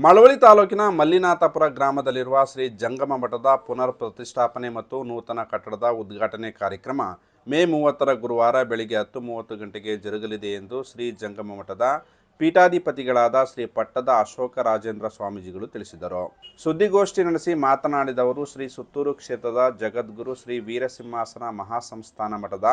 ಮಳವಳ್ಳಿ ತಾಲೂಕಿನ ಮಲ್ಲಿನಾಥಪುರ ಗ್ರಾಮದಲ್ಲಿರುವ ಶ್ರೀ ಜಂಗಮ ಮಠದ ಪುನರ್ ಪ್ರತಿಷ್ಠಾಪನೆ ಮತ್ತು ನೂತನ ಕಟ್ಟಡದ ಉದ್ಘಾಟನೆ ಕಾರ್ಯಕ್ರಮ ಮೇ ಮೂವತ್ತರ ಗುರುವಾರ ಬೆಳಗ್ಗೆ ಹತ್ತು ಮೂವತ್ತು ಗಂಟೆಗೆ ಜರುಗಲಿದೆ ಎಂದು ಶ್ರೀ ಜಂಗಮ ಮಠದ ಪೀಠಾಧಿಪತಿಗಳಾದ ಶ್ರೀ ಪಟ್ಟದ ಅಶೋಕ ರಾಜೇಂದ್ರ ಸ್ವಾಮೀಜಿಗಳು ತಿಳಿಸಿದರು. ಸುದ್ದಿಗೋಷ್ಠಿ ನಡೆಸಿ ಮಾತನಾಡಿದವರು ಶ್ರೀ ಸುತ್ತೂರು ಕ್ಷೇತ್ರದ ಜಗದ್ಗುರು ಶ್ರೀ ವೀರಸಿಂಹಾಸನ ಮಹಾಸಂಸ್ಥಾನ ಮಠದ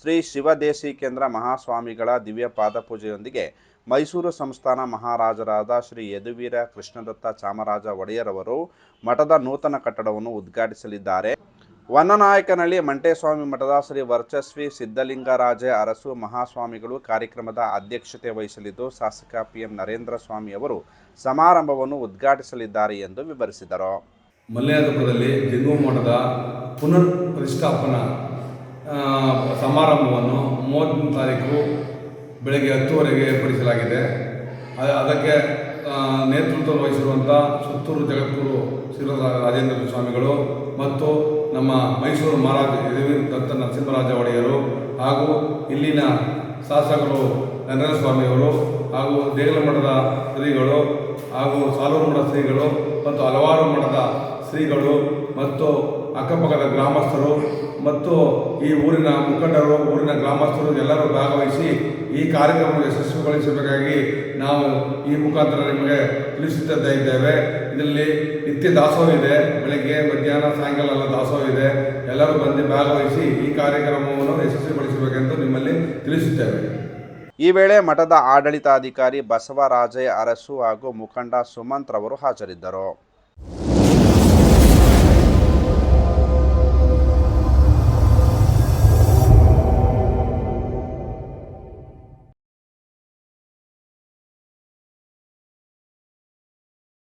ಶ್ರೀ ಶಿವದೇಶಿಕೇಂದ್ರ ಮಹಾಸ್ವಾಮಿಗಳ ದಿವ್ಯ ಪಾದಪೂಜೆಯೊಂದಿಗೆ ಮೈಸೂರು ಸಂಸ್ಥಾನ ಮಹಾರಾಜರಾದ ಶ್ರೀ ಯದುವೀರ ಕೃಷ್ಣದತ್ತ ಚಾಮರಾಜ ಒಡೆಯರವರು ಮಠದ ನೂತನ ಕಟ್ಟಡವನ್ನು ಉದ್ಘಾಟಿಸಲಿದ್ದಾರೆ. ವನ್ನನಾಯಕನಹಳ್ಳಿ ಮಂಟೇಸ್ವಾಮಿ ಮಠದ ಶ್ರೀ ವರ್ಚಸ್ವಿ ಸಿದ್ಧಲಿಂಗರಾಜ ಅರಸು ಮಹಾಸ್ವಾಮಿಗಳು ಕಾರ್ಯಕ್ರಮದ ಅಧ್ಯಕ್ಷತೆ ವಹಿಸಲಿದ್ದು, ಶಾಸಕ ಪಿಎಂ ನರೇಂದ್ರ ಸ್ವಾಮಿ ಅವರು ಸಮಾರಂಭವನ್ನು ಉದ್ಘಾಟಿಸಲಿದ್ದಾರೆ ಎಂದು ವಿವರಿಸಿದರು. ಮಲ್ಯಾದಪುರದಲ್ಲಿ ಜಂಗಮ ಮಠದ ಪುನರ್ ಪ್ರತಿಷ್ಠಾಪನಾ ಸಮಾರಂಭವನ್ನು ಮೂವತ್ತೊಂದು ತಾರೀಕು ಬೆಳಗ್ಗೆ ಹತ್ತುವರೆಗೆ ಏರ್ಪಡಿಸಲಾಗಿದೆ. ಅದಕ್ಕೆ ನೇತೃತ್ವ ವಹಿಸಿರುವಂಥ ಸುತ್ತೂರು ಜಗದ್ಗುರು ಶ್ರೀ ರಾಜೇಂದ್ರ ಸ್ವಾಮಿಗಳು ಮತ್ತು ನಮ್ಮ ಮೈಸೂರು ಮಹಾರಾಜ ಯದುವೀರ್ ದತ್ತ ನರಸಿಂಹರಾಜ ಒಡೆಯರು ಹಾಗೂ ಇಲ್ಲಿನ ಶಾಸಕರು ನರೇಂದ್ರ ಸ್ವಾಮಿಯವರು ಹಾಗೂ ದೇಗಲ ಮಠದ ಶ್ರೀಗಳು ಹಾಗೂ ಸಾಲೂರು ಮಠದ ಶ್ರೀಗಳು ಮತ್ತು ಹಲವಾರು ಮಠದ ಶ್ರೀಗಳು ಮತ್ತು ಅಕ್ಕಪಕ್ಕದ ಗ್ರಾಮಸ್ಥರು ಮತ್ತು ಈ ಊರಿನ ಮುಖಂಡರು, ಊರಿನ ಗ್ರಾಮಸ್ಥರು ಎಲ್ಲರೂ ಭಾಗವಹಿಸಿ ಈ ಕಾರ್ಯಕ್ರಮವನ್ನು ಯಶಸ್ವಿಗೊಳಿಸಬೇಕಾಗಿ ನಾವು ಈ ಮುಖಾಂತರ ನಿಮಗೆ ತಿಳಿಸುತ್ತಾ ಇದ್ದೇವೆ. ಇದರಲ್ಲಿ ನಿತ್ಯ ದಾಸೋಹ ಇದೆ, ಬೆಳಗ್ಗೆ, ಮಧ್ಯಾಹ್ನ, ಸಾಯಂಕಾಲ ಎಲ್ಲ ದಾಸೋಹ ಇದೆ. ಎಲ್ಲರೂ ಬಂದು ಭಾಗವಹಿಸಿ ಈ ಕಾರ್ಯಕ್ರಮವನ್ನು ಯಶಸ್ವಿಗೊಳಿಸಬೇಕೆಂದು ನಿಮ್ಮಲ್ಲಿ ತಿಳಿಸುತ್ತೇವೆ. ಈ ವೇಳೆ ಮಠದ ಆಡಳಿತಾಧಿಕಾರಿ ಬಸವರಾಜಯ್ಯ ಅರಸು ಹಾಗೂ ಮುಖಂಡ ಸುಮಂತ್ ಅವರು ಹಾಜರಿದ್ದರು.